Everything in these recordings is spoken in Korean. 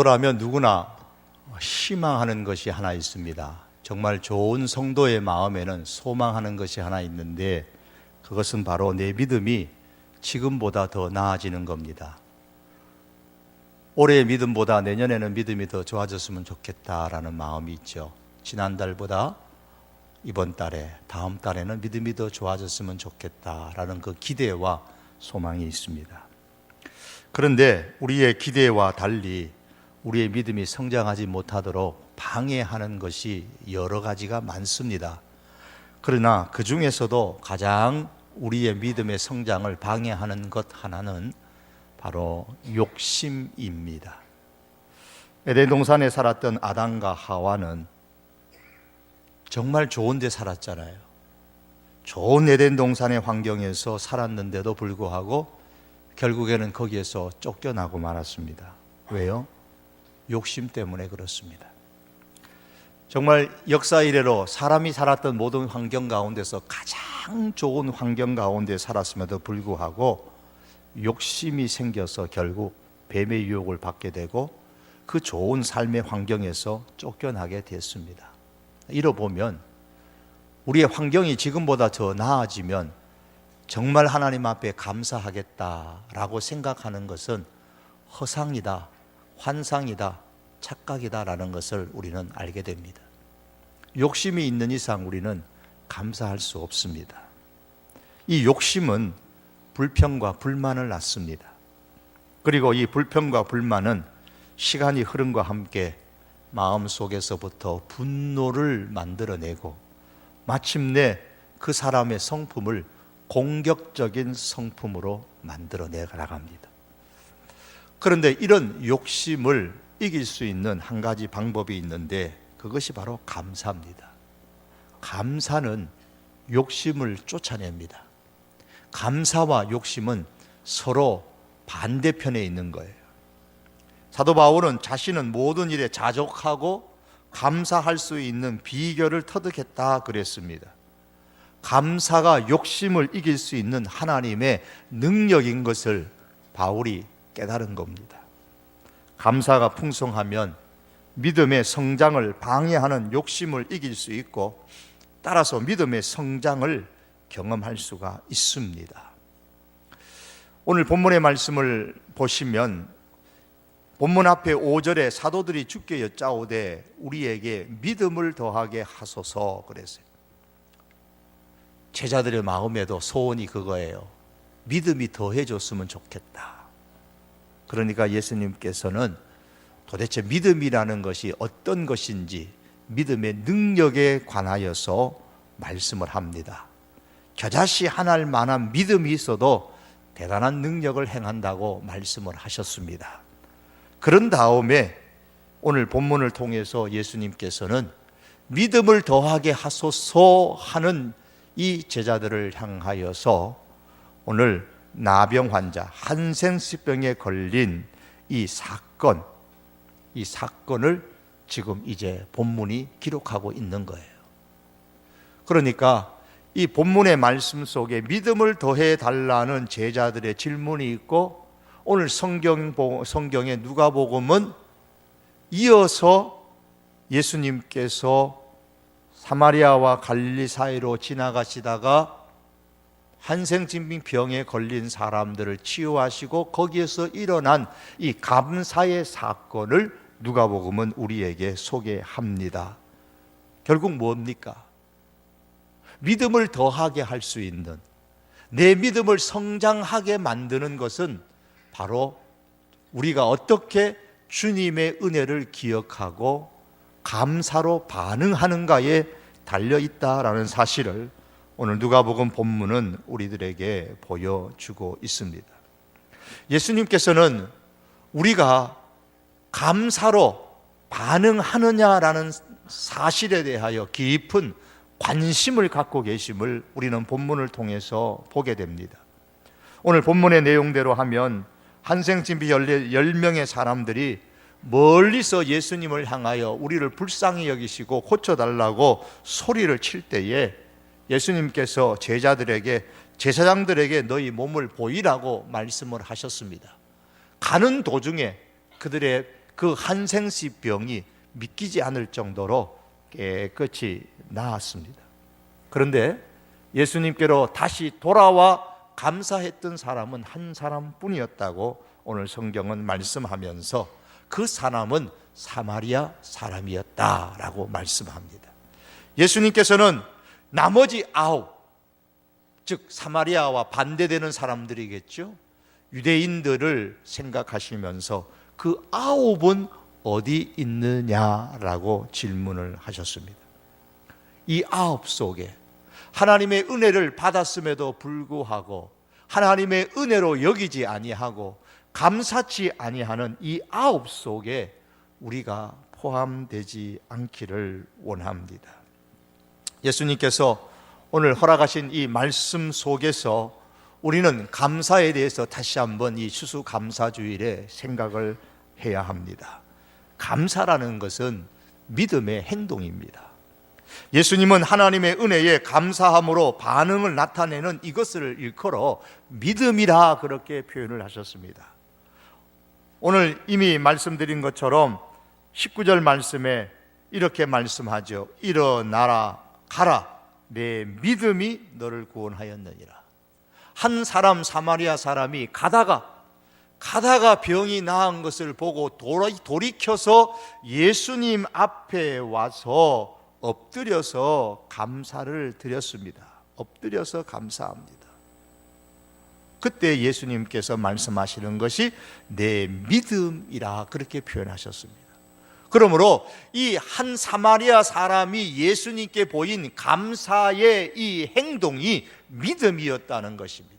그라면 누구나 희망하는 것이 하나 있습니다. 정말 좋은 성도의 마음에는 소망하는 것이 하나 있는데 그것은 바로 내 믿음이 지금보다 더 나아지는 겁니다. 올해의 믿음보다 내년에는 믿음이 더 좋아졌으면 좋겠다라는 마음이 있죠. 지난달보다 이번 달에, 다음 달에는 믿음이 더 좋아졌으면 좋겠다라는 그 기대와 소망이 있습니다. 그런데 우리의 기대와 달리 우리의 믿음이 성장하지 못하도록 방해하는 것이 여러 가지가 많습니다. 그러나 그 중에서도 가장 우리의 믿음의 성장을 방해하는 것 하나는 바로 욕심입니다. 에덴 동산에 살았던 아담과 하와는 정말 좋은 데 살았잖아요. 좋은 에덴 동산의 환경에서 살았는데도 불구하고 결국에는 거기에서 쫓겨나고 말았습니다. 왜요? 욕심 때문에 그렇습니다. 정말 역사 이래로 사람이 살았던 모든 환경 가운데서 가장 좋은 환경 가운데 살았음에도 불구하고 욕심이 생겨서 결국 뱀의 유혹을 받게 되고 그 좋은 삶의 환경에서 쫓겨나게 됐습니다. 이러보면 우리의 환경이 지금보다 더 나아지면 정말 하나님 앞에 감사하겠다라고 생각하는 것은 허상이다, 환상이다, 착각이다라는 것을 우리는 알게 됩니다. 욕심이 있는 이상 우리는 감사할 수 없습니다. 이 욕심은 불평과 불만을 낳습니다. 그리고 이 불평과 불만은 시간이 흐름과 함께 마음 속에서부터 분노를 만들어내고 마침내 그 사람의 성품을 공격적인 성품으로 만들어내 나갑니다. 그런데 이런 욕심을 이길 수 있는 한 가지 방법이 있는데 그것이 바로 감사입니다. 감사는 욕심을 쫓아냅니다. 감사와 욕심은 서로 반대편에 있는 거예요. 사도 바울은 자신은 모든 일에 자족하고 감사할 수 있는 비결을 터득했다 그랬습니다. 감사가 욕심을 이길 수 있는 하나님의 능력인 것을 바울이 깨달은 겁니다. 감사가 풍성하면 믿음의 성장을 방해하는 욕심을 이길 수 있고 따라서 믿음의 성장을 경험할 수가 있습니다. 오늘 본문의 말씀을 보시면 본문 앞에 5절에 사도들이 주께 여짜오되 우리에게 믿음을 더하게 하소서 그랬어요. 제자들의 마음에도 소원이 그거예요. 믿음이 더해졌으면 좋겠다. 그러니까 예수님께서는 도대체 믿음이라는 것이 어떤 것인지 믿음의 능력에 관하여서 말씀을 합니다. 겨자씨 하나할 만한 믿음이 있어도 대단한 능력을 행한다고 말씀을 하셨습니다. 그런 다음에 오늘 본문을 통해서 예수님께서는 믿음을 더하게 하소서 하는 이 제자들을 향하여서 오늘 나병 환자 한생수병에 걸린 이 사건 이 사건을 지금 이제 본문이 기록하고 있는 거예요. 그러니까 이 본문의 말씀 속에 믿음을 더해 달라는 제자들의 질문이 있고 오늘 성경 성경의 누가복음은 이어서 예수님께서 사마리아와 갈릴리 사이로 지나가시다가 한생진빙 병에 걸린 사람들을 치유하시고 거기에서 일어난 이 감사의 사건을 누가복음은 우리에게 소개합니다. 결국 뭡니까? 믿음을 더하게 할 수 있는 내 믿음을 성장하게 만드는 것은 바로 우리가 어떻게 주님의 은혜를 기억하고 감사로 반응하는가에 달려 있다라는 사실을 오늘 누가복음 본문은 우리들에게 보여주고 있습니다. 예수님께서는 우리가 감사로 반응하느냐라는 사실에 대하여 깊은 관심을 갖고 계심을 우리는 본문을 통해서 보게 됩니다. 오늘 본문의 내용대로 하면 한생진비 10명의 사람들이 멀리서 예수님을 향하여 우리를 불쌍히 여기시고 고쳐달라고 소리를 칠 때에 예수님께서 제자들에게 제사장들에게 너희 몸을 보이라고 말씀을 하셨습니다. 가는 도중에 그들의 그 한생시 병이 믿기지 않을 정도로 깨끗이 나았습니다. 그런데 예수님께로 다시 돌아와 감사했던 사람은 한 사람뿐이었다고 오늘 성경은 말씀하면서 그 사람은 사마리아 사람이었다라고 말씀합니다. 예수님께서는 나머지 아홉 즉 사마리아와 반대되는 사람들이겠죠. 유대인들을 생각하시면서 그 아홉은 어디 있느냐라고 질문을 하셨습니다. 이 아홉 속에 하나님의 은혜를 받았음에도 불구하고 하나님의 은혜로 여기지 아니하고 감사치 아니하는 이 아홉 속에 우리가 포함되지 않기를 원합니다. 예수님께서 오늘 허락하신 이 말씀 속에서 우리는 감사에 대해서 다시 한번 이 추수감사주일에 생각을 해야 합니다. 감사라는 것은 믿음의 행동입니다. 예수님은 하나님의 은혜에 감사함으로 반응을 나타내는 이것을 일컬어 믿음이라 그렇게 표현을 하셨습니다. 오늘 이미 말씀드린 것처럼 19절 말씀에 이렇게 말씀하죠. 일어나라 가라 내 믿음이 너를 구원하였느니라. 한 사람 사마리아 사람이 가다가 가다가 병이 나은 것을 보고 돌이켜서 예수님 앞에 와서 엎드려서 감사를 드렸습니다. 엎드려서 감사합니다. 그때 예수님께서 말씀하시는 것이 내 믿음이라 그렇게 표현하셨습니다. 그러므로 이 한 사마리아 사람이 예수님께 보인 감사의 이 행동이 믿음이었다는 것입니다.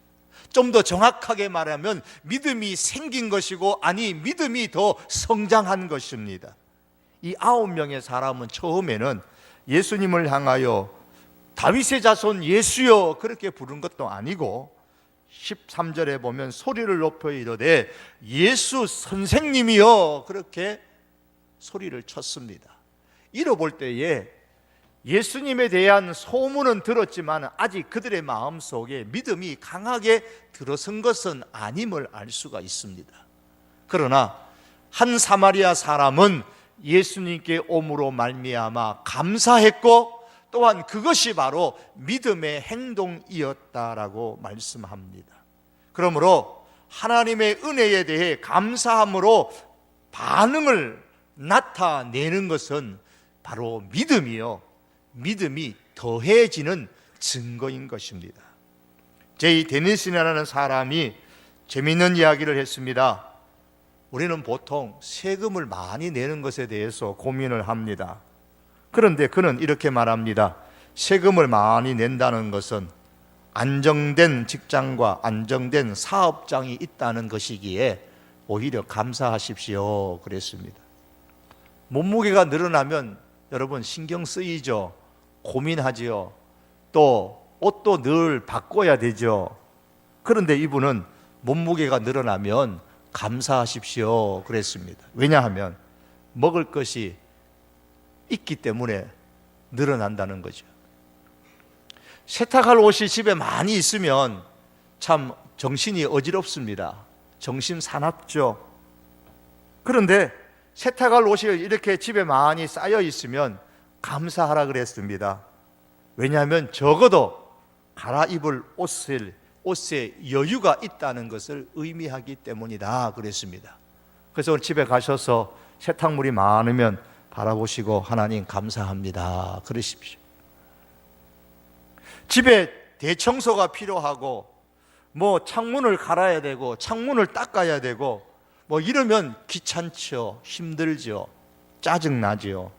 좀 더 정확하게 말하면 믿음이 생긴 것이고 아니 믿음이 더 성장한 것입니다. 이 아홉 명의 사람은 처음에는 예수님을 향하여 다윗의 자손 예수여 그렇게 부른 것도 아니고 13절에 보면 소리를 높여 이르되 예수 선생님이여 그렇게 소리를 쳤습니다. 잃어볼 때에 예수님에 대한 소문은 들었지만 아직 그들의 마음 속에 믿음이 강하게 들어선 것은 아님을 알 수가 있습니다. 그러나 한 사마리아 사람은 예수님께 옴으로 말미암아 감사했고 또한 그것이 바로 믿음의 행동이었다라고 말씀합니다. 그러므로 하나님의 은혜에 대해 감사함으로 반응을 나타내는 것은 바로 믿음이요. 믿음이 더해지는 증거인 것입니다. 제이 데니슨이라는 사람이 재미있는 이야기를 했습니다. 우리는 보통 세금을 많이 내는 것에 대해서 고민을 합니다. 그런데 그는 이렇게 말합니다. 세금을 많이 낸다는 것은 안정된 직장과 안정된 사업장이 있다는 것이기에 오히려 감사하십시오. 그랬습니다. 몸무게가 늘어나면 여러분 신경 쓰이죠. 고민하지요. 또 옷도 늘 바꿔야 되죠. 그런데 이분은 몸무게가 늘어나면 감사하십시오. 그랬습니다. 왜냐하면 먹을 것이 있기 때문에 늘어난다는 거죠. 세탁할 옷이 집에 많이 있으면 참 정신이 어지럽습니다. 정신 사납죠. 그런데 세탁할 옷이 이렇게 집에 많이 쌓여 있으면 감사하라 그랬습니다. 왜냐하면 적어도 갈아입을 옷을 옷에 여유가 있다는 것을 의미하기 때문이다 그랬습니다. 그래서 오늘 집에 가셔서 세탁물이 많으면 바라보시고 하나님 감사합니다 그러십시오. 집에 대청소가 필요하고 뭐 창문을 갈아야 되고 창문을 닦아야 되고 뭐 이러면 귀찮죠. 힘들죠. 짜증나죠.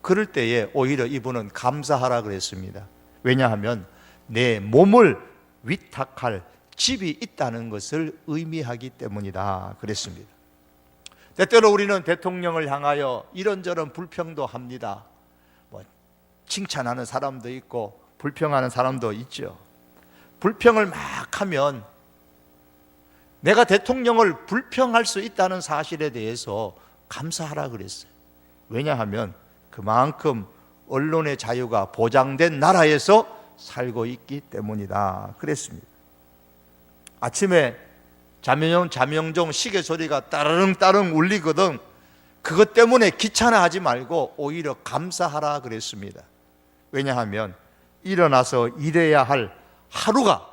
그럴 때에 오히려 이분은 감사하라 그랬습니다. 왜냐하면 내 몸을 위탁할 집이 있다는 것을 의미하기 때문이다 그랬습니다. 때때로 우리는 대통령을 향하여 이런저런 불평도 합니다. 뭐 칭찬하는 사람도 있고 불평하는 사람도 있죠. 불평을 막 하면 내가 대통령을 불평할 수 있다는 사실에 대해서 감사하라 그랬어요. 왜냐하면 그만큼 언론의 자유가 보장된 나라에서 살고 있기 때문이다. 그랬습니다. 아침에 자명종, 자명종 시계 소리가 따르릉 따르릉 울리거든. 그것 때문에 귀찮아하지 말고 오히려 감사하라 그랬습니다. 왜냐하면 일어나서 일해야 할 하루가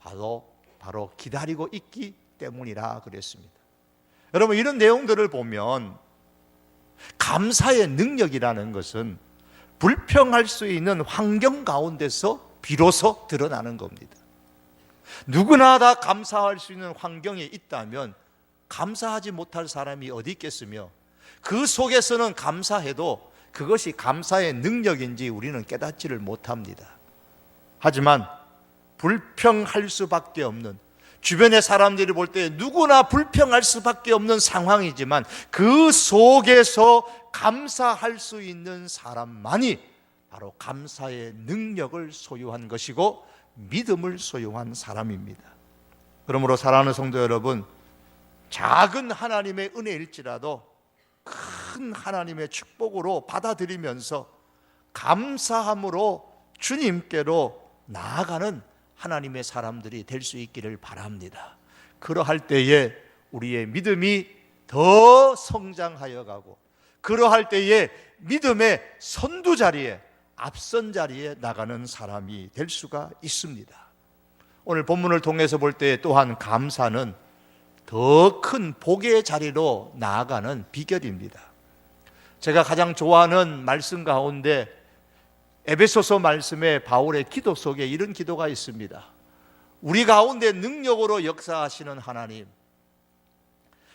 바로 바로 기다리고 있기 때문이라 그랬습니다. 여러분 이런 내용들을 보면 감사의 능력이라는 것은 불평할 수 있는 환경 가운데서 비로소 드러나는 겁니다. 누구나 다 감사할 수 있는 환경에 있다면 감사하지 못할 사람이 어디 있겠으며 그 속에서는 감사해도 그것이 감사의 능력인지 우리는 깨닫지를 못합니다. 하지만 불평할 수밖에 없는 주변의 사람들이 볼 때 누구나 불평할 수밖에 없는 상황이지만 그 속에서 감사할 수 있는 사람만이 바로 감사의 능력을 소유한 것이고 믿음을 소유한 사람입니다. 그러므로 사랑하는 성도 여러분, 작은 하나님의 은혜일지라도 큰 하나님의 축복으로 받아들이면서 감사함으로 주님께로 나아가는 하나님의 사람들이 될 수 있기를 바랍니다. 그러할 때에 우리의 믿음이 더 성장하여 가고 그러할 때에 믿음의 선두 자리에 앞선 자리에 나가는 사람이 될 수가 있습니다. 오늘 본문을 통해서 볼 때 또한 감사는 더 큰 복의 자리로 나아가는 비결입니다. 제가 가장 좋아하는 말씀 가운데 에베소서 말씀에 바울의 기도 속에 이런 기도가 있습니다. 우리 가운데 능력으로 역사하시는 하나님,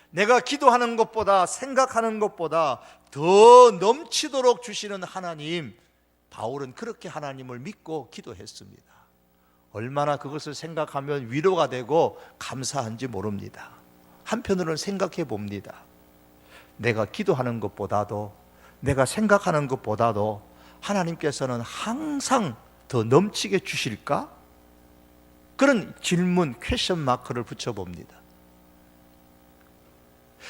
내가 기도하는 것보다 생각하는 것보다 더 넘치도록 주시는 하나님, 바울은 그렇게 하나님을 믿고 기도했습니다. 얼마나 그것을 생각하면 위로가 되고 감사한지 모릅니다. 한편으로는 생각해 봅니다. 내가 기도하는 것보다도 내가 생각하는 것보다도 하나님께서는 항상 더 넘치게 주실까? 그런 질문, 퀘션 마크를 붙여봅니다.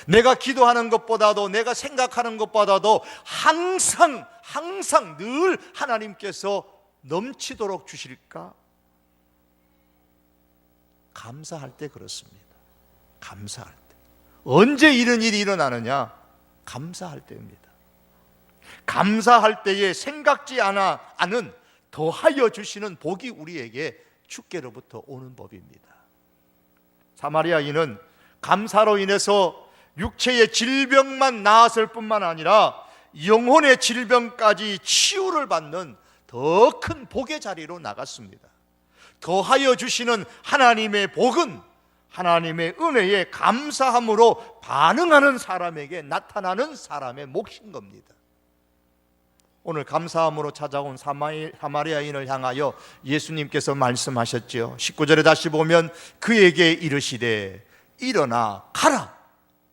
내가 기도하는 것보다도 내가 생각하는 것보다도 항상, 항상 늘 하나님께서 넘치도록 주실까? 감사할 때 그렇습니다. 감사할 때. 언제 이런 일이 일어나느냐? 감사할 때입니다. 감사할 때에 생각지 않아 않은 더하여 주시는 복이 우리에게 주께로부터 오는 법입니다. 사마리아인은 감사로 인해서 육체의 질병만 나았을 뿐만 아니라 영혼의 질병까지 치유를 받는 더 큰 복의 자리로 나갔습니다. 더하여 주시는 하나님의 복은 하나님의 은혜에 감사함으로 반응하는 사람에게 나타나는 사람의 몫인 겁니다. 오늘 감사함으로 찾아온 사마리아인을 향하여 예수님께서 말씀하셨죠. 19절에 다시 보면 그에게 이르시되 일어나 가라.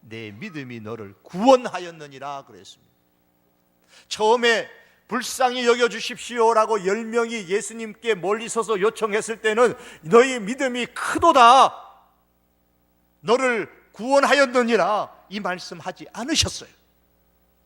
내 믿음이 너를 구원하였느니라 그랬습니다. 처음에 불쌍히 여겨 주십시오라고 열 명이 예수님께 멀리 서서 요청했을 때는 너희 믿음이 크도다. 너를 구원하였느니라 이 말씀하지 않으셨어요.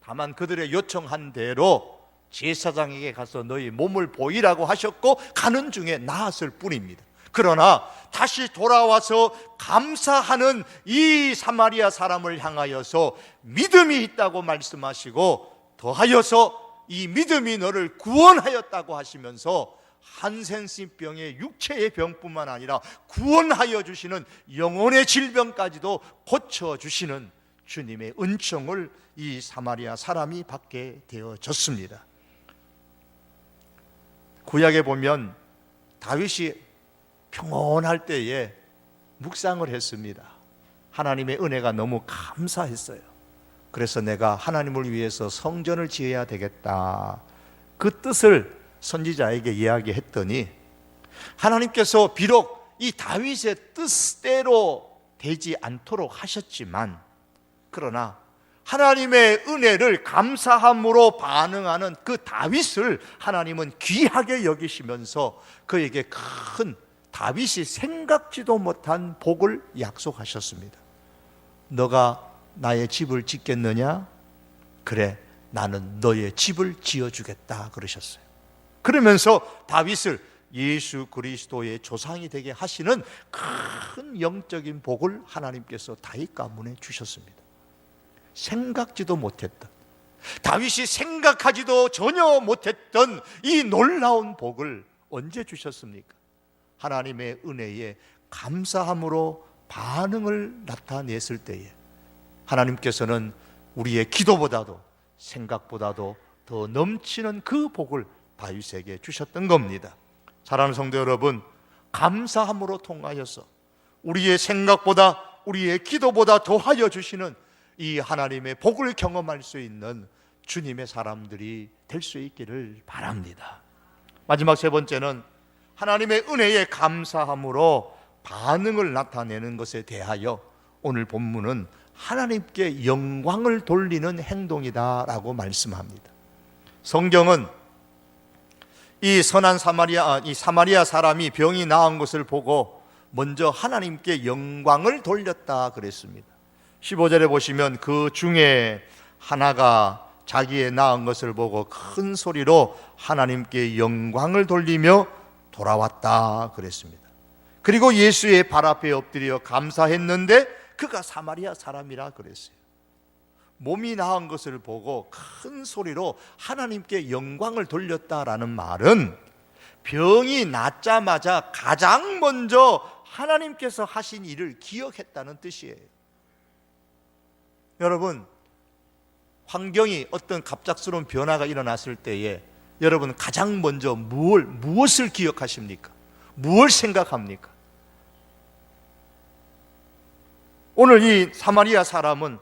다만 그들의 요청한 대로 제사장에게 가서 너희 몸을 보이라고 하셨고 가는 중에 나았을 뿐입니다. 그러나 다시 돌아와서 감사하는 이 사마리아 사람을 향하여서 믿음이 있다고 말씀하시고 더하여서 이 믿음이 너를 구원하였다고 하시면서 한센신병의 육체의 병뿐만 아니라 구원하여 주시는 영혼의 질병까지도 고쳐 주시는 주님의 은총을 이 사마리아 사람이 받게 되어졌습니다. 구약에 보면 다윗이 평온할 때에 묵상을 했습니다. 하나님의 은혜가 너무 감사했어요. 그래서 내가 하나님을 위해서 성전을 지어야 되겠다. 그 뜻을 선지자에게 이야기했더니 하나님께서 비록 이 다윗의 뜻대로 되지 않도록 하셨지만 그러나 하나님의 은혜를 감사함으로 반응하는 그 다윗을 하나님은 귀하게 여기시면서 그에게 큰 다윗이 생각지도 못한 복을 약속하셨습니다. 너가 나의 집을 짓겠느냐? 그래, 나는 너의 집을 지어주겠다. 그러셨어요. 그러면서 다윗을 예수 그리스도의 조상이 되게 하시는 큰 영적인 복을 하나님께서 다윗 가문에 주셨습니다. 생각지도 못했던 다윗이 생각하지도 전혀 못했던 이 놀라운 복을 언제 주셨습니까? 하나님의 은혜에 감사함으로 반응을 나타냈을 때에 하나님께서는 우리의 기도보다도 생각보다도 더 넘치는 그 복을 다윗에게 주셨던 겁니다. 사랑하는 성도 여러분, 감사함으로 통하여서 우리의 생각보다 우리의 기도보다 더하여 주시는 이 하나님의 복을 경험할 수 있는 주님의 사람들이 될 수 있기를 바랍니다. 마지막 세 번째는 하나님의 은혜에 감사함으로 반응을 나타내는 것에 대하여 오늘 본문은 하나님께 영광을 돌리는 행동이다라고 말씀합니다. 성경은 이 선한 사마리아 이 사마리아 사람이 병이 나은 것을 보고 먼저 하나님께 영광을 돌렸다 그랬습니다. 15절에 보시면 그 중에 하나가 자기의 나은 것을 보고 큰 소리로 하나님께 영광을 돌리며 돌아왔다 그랬습니다. 그리고 예수의 발 앞에 엎드려 감사했는데 그가 사마리아 사람이라 그랬어요. 몸이 나은 것을 보고 큰 소리로 하나님께 영광을 돌렸다라는 말은 병이 낫자마자 가장 먼저 하나님께서 하신 일을 기억했다는 뜻이에요. 여러분, 환경이 어떤 갑작스러운 변화가 일어났을 때에 여러분 가장 먼저 무엇, 무엇을 기억하십니까? 무엇을 생각합니까? 오늘 이 사마리아 사람은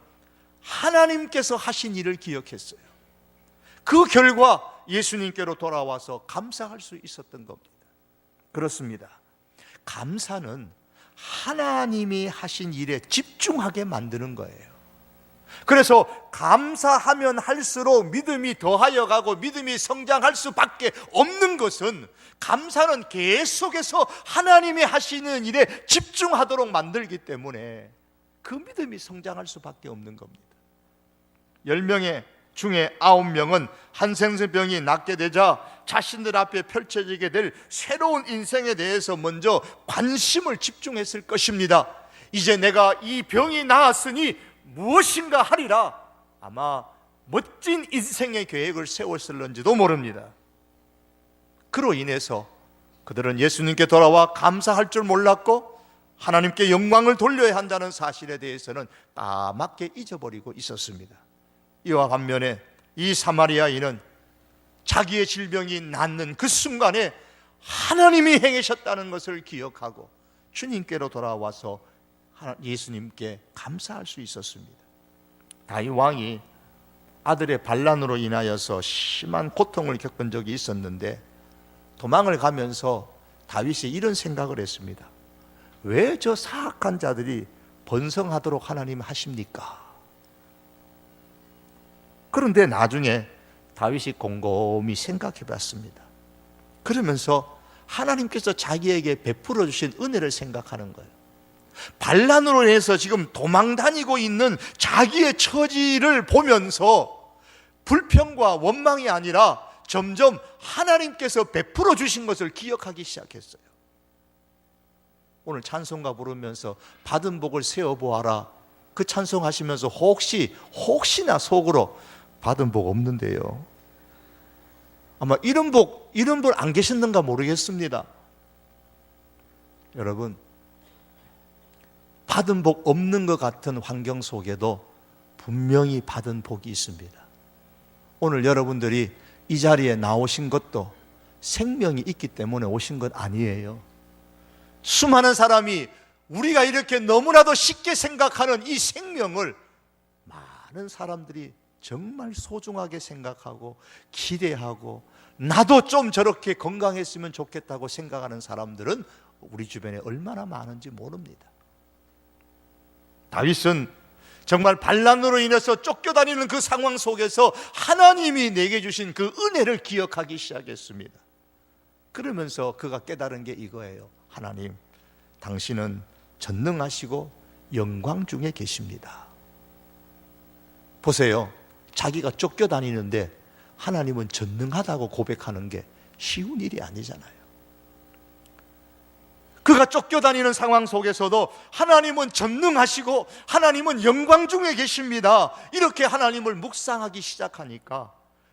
하나님께서 하신 일을 기억했어요. 그 결과 예수님께로 돌아와서 감사할 수 있었던 겁니다. 그렇습니다. 감사는 하나님이 하신 일에 집중하게 만드는 거예요. 그래서 감사하면 할수록 믿음이 더하여 가고 믿음이 성장할 수밖에 없는 것은 감사는 계속해서 하나님이 하시는 일에 집중하도록 만들기 때문에 그 믿음이 성장할 수밖에 없는 겁니다. 10명의 중에 9명은 한생생병이 낫게 되자 자신들 앞에 펼쳐지게 될 새로운 인생에 대해서 먼저 관심을 집중했을 것입니다. 이제 내가 이 병이 나았으니 무엇인가 하리라 아마 멋진 인생의 계획을 세웠을런지도 모릅니다. 그로 인해서 그들은 예수님께 돌아와 감사할 줄 몰랐고 하나님께 영광을 돌려야 한다는 사실에 대해서는 까맣게 잊어버리고 있었습니다. 이와 반면에 이 사마리아인은 자기의 질병이 낫는 그 순간에 하나님이 행하셨다는 것을 기억하고 주님께로 돌아와서 예수님께 감사할 수 있었습니다. 다윗 왕이 아들의 반란으로 인하여서 심한 고통을 겪은 적이 있었는데 도망을 가면서 다윗이 이런 생각을 했습니다. 왜 저 사악한 자들이 번성하도록 하나님 하십니까? 그런데 나중에 다윗이 곰곰이 생각해 봤습니다. 그러면서 하나님께서 자기에게 베풀어 주신 은혜를 생각하는 거예요. 반란으로 해서 지금 도망 다니고 있는 자기의 처지를 보면서 불평과 원망이 아니라 점점 하나님께서 베풀어 주신 것을 기억하기 시작했어요. 오늘 찬송가 부르면서 받은 복을 세어 보아라. 그 찬송 하시면서 혹시 혹시나 속으로 받은 복 없는데요. 아마 이런 복 이런 분 안 계셨는가 모르겠습니다. 여러분 받은 복 없는 것 같은 환경 속에도 분명히 받은 복이 있습니다. 오늘 여러분들이 이 자리에 나오신 것도 생명이 있기 때문에 오신 것 아니에요. 수많은 사람이 우리가 이렇게 너무나도 쉽게 생각하는 이 생명을 많은 사람들이 정말 소중하게 생각하고 기대하고 나도 좀 저렇게 건강했으면 좋겠다고 생각하는 사람들은 우리 주변에 얼마나 많은지 모릅니다. 다윗은 정말 반란으로 인해서 쫓겨다니는 그 상황 속에서 하나님이 내게 주신 그 은혜를 기억하기 시작했습니다. 그러면서 그가 깨달은 게 이거예요. 하나님, 당신은 전능하시고 영광 중에 계십니다. 보세요. 자기가 쫓겨다니는데 하나님은 전능하다고 고백하는 게 쉬운 일이 아니잖아요. 그가 쫓겨다니는 상황 속에서도 하나님은 전능하시고 하나님은 영광 중에 계십니다. 이렇게 하나님을 묵상하기 시작하니까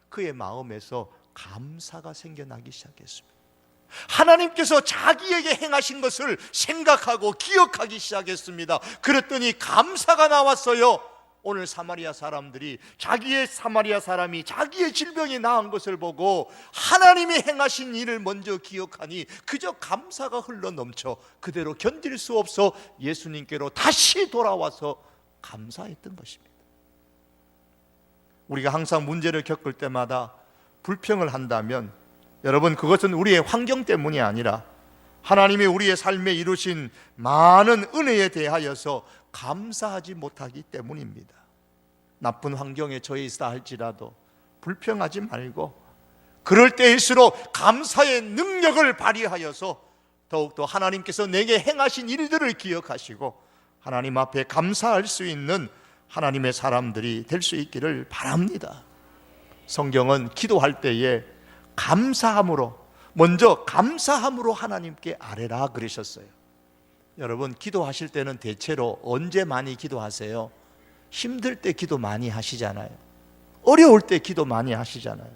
그의 마음에서 감사가 생겨나기 시작했습니다. 하나님께서 자기에게 행하신 것을 생각하고 기억하기 시작했습니다. 그랬더니 감사가 나왔어요. 오늘 사마리아 사람들이 자기의 사마리아 사람이 자기의 질병이 나은 것을 보고 하나님이 행하신 일을 먼저 기억하니 그저 감사가 흘러 넘쳐 그대로 견딜 수 없어 예수님께로 다시 돌아와서 감사했던 것입니다. 우리가 항상 문제를 겪을 때마다 불평을 한다면 여러분 그것은 우리의 환경 때문이 아니라 하나님이 우리의 삶에 이루신 많은 은혜에 대하여서 감사하지 못하기 때문입니다. 나쁜 환경에 처해 있다 할지라도 불평하지 말고 그럴 때일수록 감사의 능력을 발휘하여서 더욱더 하나님께서 내게 행하신 일들을 기억하시고 하나님 앞에 감사할 수 있는 하나님의 사람들이 될 수 있기를 바랍니다. 성경은 기도할 때에 감사함으로 먼저 감사함으로 하나님께 아뢰라 그러셨어요. 여러분 기도하실 때는 대체로 언제 많이 기도하세요? 힘들 때 기도 많이 하시잖아요. 어려울 때 기도 많이 하시잖아요.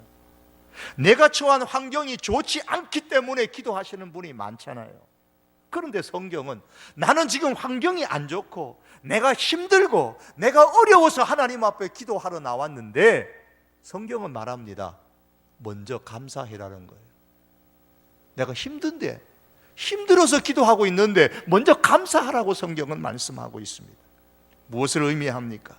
내가 처한 환경이 좋지 않기 때문에 기도하시는 분이 많잖아요. 그런데 성경은 나는 지금 환경이 안 좋고 내가 힘들고 내가 어려워서 하나님 앞에 기도하러 나왔는데 성경은 말합니다. 먼저 감사해라는 거예요. 내가 힘든데 힘들어서 기도하고 있는데 먼저 감사하라고 성경은 말씀하고 있습니다. 무엇을 의미합니까?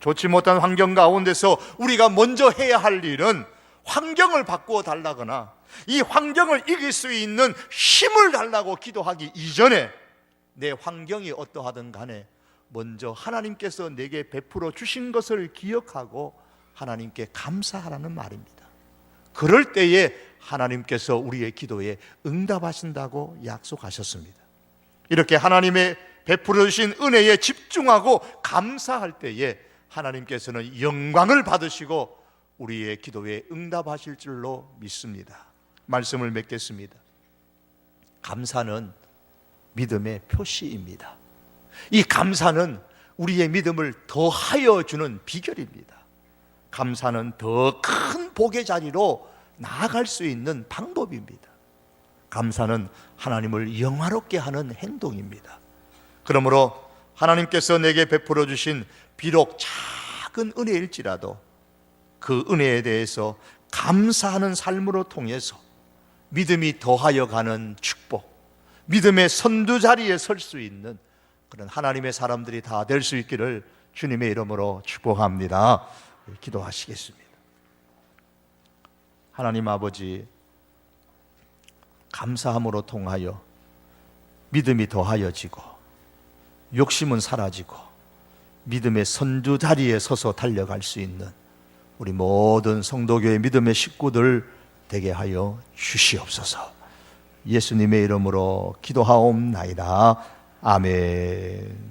좋지 못한 환경 가운데서 우리가 먼저 해야 할 일은 환경을 바꾸어 달라거나 이 환경을 이길 수 있는 힘을 달라고 기도하기 이전에 내 환경이 어떠하든 간에 먼저 하나님께서 내게 베풀어 주신 것을 기억하고 하나님께 감사하라는 말입니다. 그럴 때에 하나님께서 우리의 기도에 응답하신다고 약속하셨습니다. 이렇게 하나님의 베풀어 주신 은혜에 집중하고 감사할 때에 하나님께서는 영광을 받으시고 우리의 기도에 응답하실 줄로 믿습니다. 말씀을 맺겠습니다. 감사는 믿음의 표시입니다. 이 감사는 우리의 믿음을 더하여 주는 비결입니다. 감사는 더 큰 복의 자리로 나아갈 수 있는 방법입니다. 감사는 하나님을 영화롭게 하는 행동입니다. 그러므로 하나님께서 내게 베풀어 주신 비록 작은 은혜일지라도 그 은혜에 대해서 감사하는 삶으로 통해서 믿음이 더하여 가는 축복, 믿음의 선두 자리에 설 수 있는 그런 하나님의 사람들이 다 될 수 있기를 주님의 이름으로 축복합니다. 기도하시겠습니다. 하나님 아버지, 감사함으로 통하여 믿음이 더하여지고 욕심은 사라지고 믿음의 선두 자리에 서서 달려갈 수 있는 우리 모든 성도교회 믿음의 식구들 되게 하여 주시옵소서. 예수님의 이름으로 기도하옵나이다. 아멘.